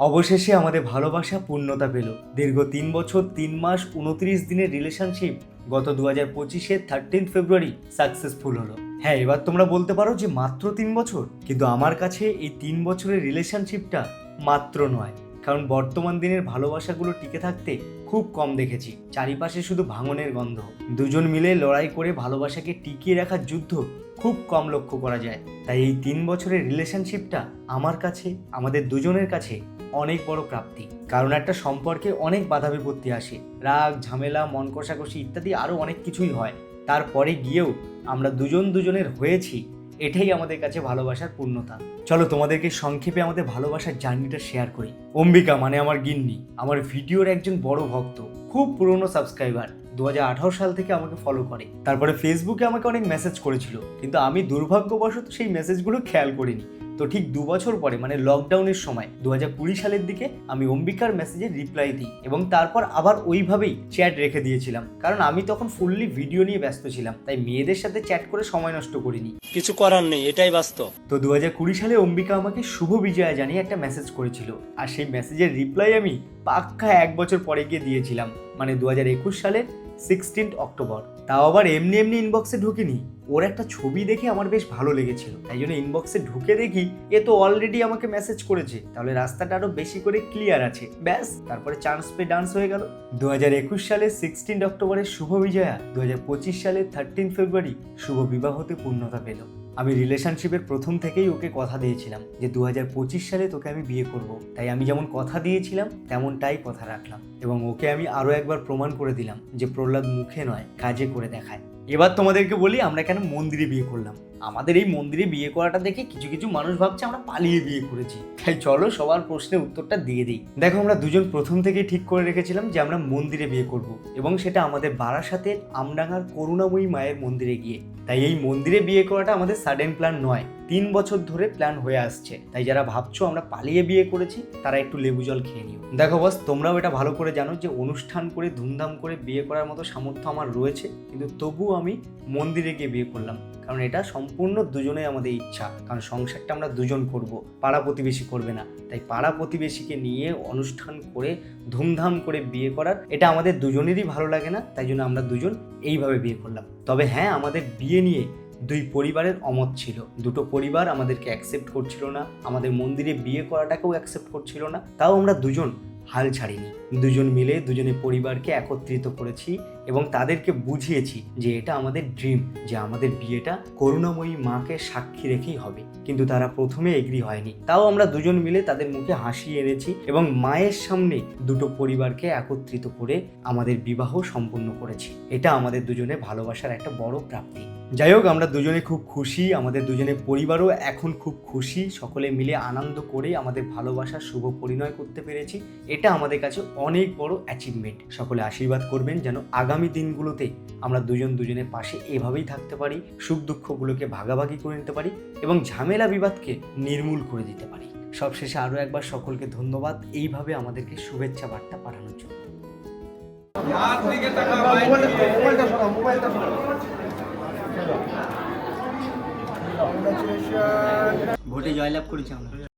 অবশেষে আমাদের ভালোবাসা পূর্ণতা পেল। দীর্ঘ তিন বছর, তিন মাস, উনত্রিশ দিনের রিলেশনশিপ গত দু হাজার পঁচিশে থার্টিন ফেব্রুয়ারি সাকসেসফুল হলো। হ্যাঁ এবার তোমরা বলতে পারো যে মাত্র তিন বছর? কিন্তু আমার কাছে এই তিন বছরের রিলেশনশিপটা মাত্র নয়। কারণ বর্তমান দিনের ভালোবাসাগুলো টিকে থাকতে খুব কম দেখেছি। চারিপাশে শুধু ভাঙনের গন্ধ। দুজন মিলে লড়াই করে ভালোবাসাকে টিকিয়ে রাখার যুদ্ধ খুব কম লক্ষ্য করা যায়। তাই এই তিন বছরের রিলেশনশিপটা আমার কাছে, আমাদের দুজনের কাছে অনেক বড় প্রাপ্তি। কারণ একটা সম্পর্কে অনেক বাধা বিপত্তি আসে। রাগ, ঝামেলা, মন কষাকষি ইত্যাদি আরও অনেক কিছুই হয়। তারপরে গিয়েও আমরা দুজন দুজনের হয়েছি, এটাই আমাদের কাছে ভালোবাসার পূর্ণতা। চলো তোমাদেরকে সংক্ষেপে আমাদের ভালোবাসার জার্নিটা শেয়ার করি। অম্বিকা মানে আমার গিন্নি। আমার ভিডিওর একজন বড় ভক্ত, খুব পুরনো সাবস্ক্রাইবার। দু হাজার আঠারো সাল থেকে আমাকে ফলো করে। তারপরে ফেসবুকে আমাকে অনেক মেসেজ করেছিল। কিন্তু আমি দুর্ভাগ্যবশত সেই মেসেজগুলো খেয়াল করিনি। তো ঠিক দু বছর পরে মানে লকডাউনের সময় দু কুড়ি সালের দিকে আমি অম্বিকার মেসেজের রিপ্লাই দিই এবং তারপর আবার ওইভাবেই চ্যাট রেখে দিয়েছিলাম। কারণ আমি তখন ফুললি ভিডিও নিয়ে ব্যস্ত ছিলাম তাই মেয়েদের সাথে চ্যাট করে সময় নষ্ট করিনি। কিছু করার নেই এটাই বাস্তব। তো দু হাজার কুড়ি সালে অম্বিকা আমাকে শুভ বিজয়া জানিয়ে একটা মেসেজ করেছিল আর সেই মেসেজের রিপ্লাই আমি পাক্কা এক বছর পরে গিয়ে দিয়েছিলাম। মানে দু হাজার একুশ সালের সিক্সটিন্থ অক্টোবর তাও আবার এমনি এমনি ইনবক্সে ঢুকিনি। ওর একটা ছবি দেখে আমার বেশ ভালো লেগেছিল। তাই জন্য ইনবক্সে ঢুকে দেখি, এ তো অলরেডি আমাকে মেসেজ করেছে। তাহলে রাস্তাটা আরও বেশি করে ক্লিয়ার আছে। ব্যাস, তারপরে চান্স পে ডান্স হয়ে গেল। দু হাজার একুশ সালে সিক্সটিন অক্টোবরের শুভ বিজয়া। দু হাজার পঁচিশ সালে থার্টিন ফেব্রুয়ারি শুভ বিবাহতে পূর্ণতা পেল। আমি রিলেশনশিপের প্রথম থেকেই ওকে কথা দিয়েছিলাম যে দু হাজার পঁচিশ সালে তোকে আমি বিয়ে করব। তাই আমি যেমন কথা দিয়েছিলাম, তেমনটাই কথা রাখলাম। এবং ওকে আমি আরও একবার প্রমাণ করে দিলাম যে প্রহ্লাদ মুখে নয়, কাজে করে দেখায়। এবার তোমাদেরকে বলি, আমরা কেন মন্দিরে বিয়ে করলাম? আমাদের এই মন্দিরে বিয়ে করাটা দেখে কিছু কিছু মানুষ ভাবছে, আমরা পালিয়ে বিয়ে করেছি। তাই চলো, সবার প্রশ্নের উত্তরটা দিয়ে দিই। দেখো, আমরা দুজন প্রথম থেকে ঠিক করে রেখেছিলাম যে আমরা মন্দিরে বিয়ে করব এবং সেটা আমাদের বারাসাতের আমডাঙ্গার করুণাময়ী মায়ের মন্দিরে গিয়ে। তাই এই মন্দিরে বিয়ে করাটা আমাদের সাডেন প্ল্যান নয়। তিন বছর ধরে প্ল্যান হয়ে আসছে। তাই যারা ভাবছ আমরা পালিয়ে বিয়ে করেছি, তারা একটু লেবু জল খেয়ে নিও। দেখো বস তোমরাও এটা ভালো করে জানো যে অনুষ্ঠান করে, ধুমধাম করে বিয়ে করার মতো সামর্থ্য আমার রয়েছে, কিন্তু তবুও আমি মন্দিরে গিয়ে বিয়ে করলাম। কারণ এটা সম্পূর্ণ দুজনেই আমাদের ইচ্ছা। কারণ সংসারটা আমরা দুজন করব, পাড়া প্রতিবেশী করবে না। তাই পাড়া প্রতিবেশীকে নিয়ে অনুষ্ঠান করে, ধুমধাম করে বিয়ে করার এটা আমাদের দুজনেরই ভালো লাগে না। তাই জন্য আমরা দুজন এইভাবে বিয়ে করলাম। তবে হ্যাঁ আমাদের বিয়ে নিয়ে দুই পরিবারের অমত ছিল। দুটো পরিবার আমাদেরকে অ্যাকসেপ্ট করছিল না, আমাদের মন্দিরে বিয়ে করাটাকেও অ্যাকসেপ্ট করছিল না, তাও আমরা দুজন হাল ছাড়িনি। দুজন মিলে দুজনের পরিবারকে একত্রিত করেছি এবং তাদেরকে বুঝিয়েছি যে এটা আমাদের ড্রিম যে আমাদের বিয়েটা করুণাময়ী মাকে সাক্ষী রেখেই হবে। কিন্তু তারা প্রথমে এগ্রি হয়নি। তাও আমরা দুজন মিলে তাদের মুখে হাসি এনেছি এবং মায়ের সামনে দুটো পরিবারকে একত্রিত করে আমাদের বিবাহ সম্পন্ন করেছি। এটা আমাদের দুজনের ভালোবাসার একটা বড় প্রাপ্তি। যাই হোক আমরা দুজনে খুব খুশি আমাদের দুজনের পরিবারও এখন খুব খুশি। সকলে মিলে আনন্দ করে আমাদের ভালোবাসার শুভ পরিণয় করতে পেরেছি। এটা আমাদের কাছে অনেক বড় অ্যাচিভমেন্ট সকলে আশীর্বাদ করবেন যেন আগামী দিনগুলোতে আমরা দুজন দুজনের পাশে এভাবেই থাকতে পারি সুখ দুঃখগুলোকে ভাগাভাগি করে নিতে পারি এবং ঝামেলা বিবাদকে নির্মূল করে দিতে পারি। সবশেষে আরও একবার সকলকে ধন্যবাদ। এইভাবে আমাদেরকে শুভেচ্ছা বার্তা পাঠানোর জন্য। ভোটে জয়লাভ করেছি আমরা।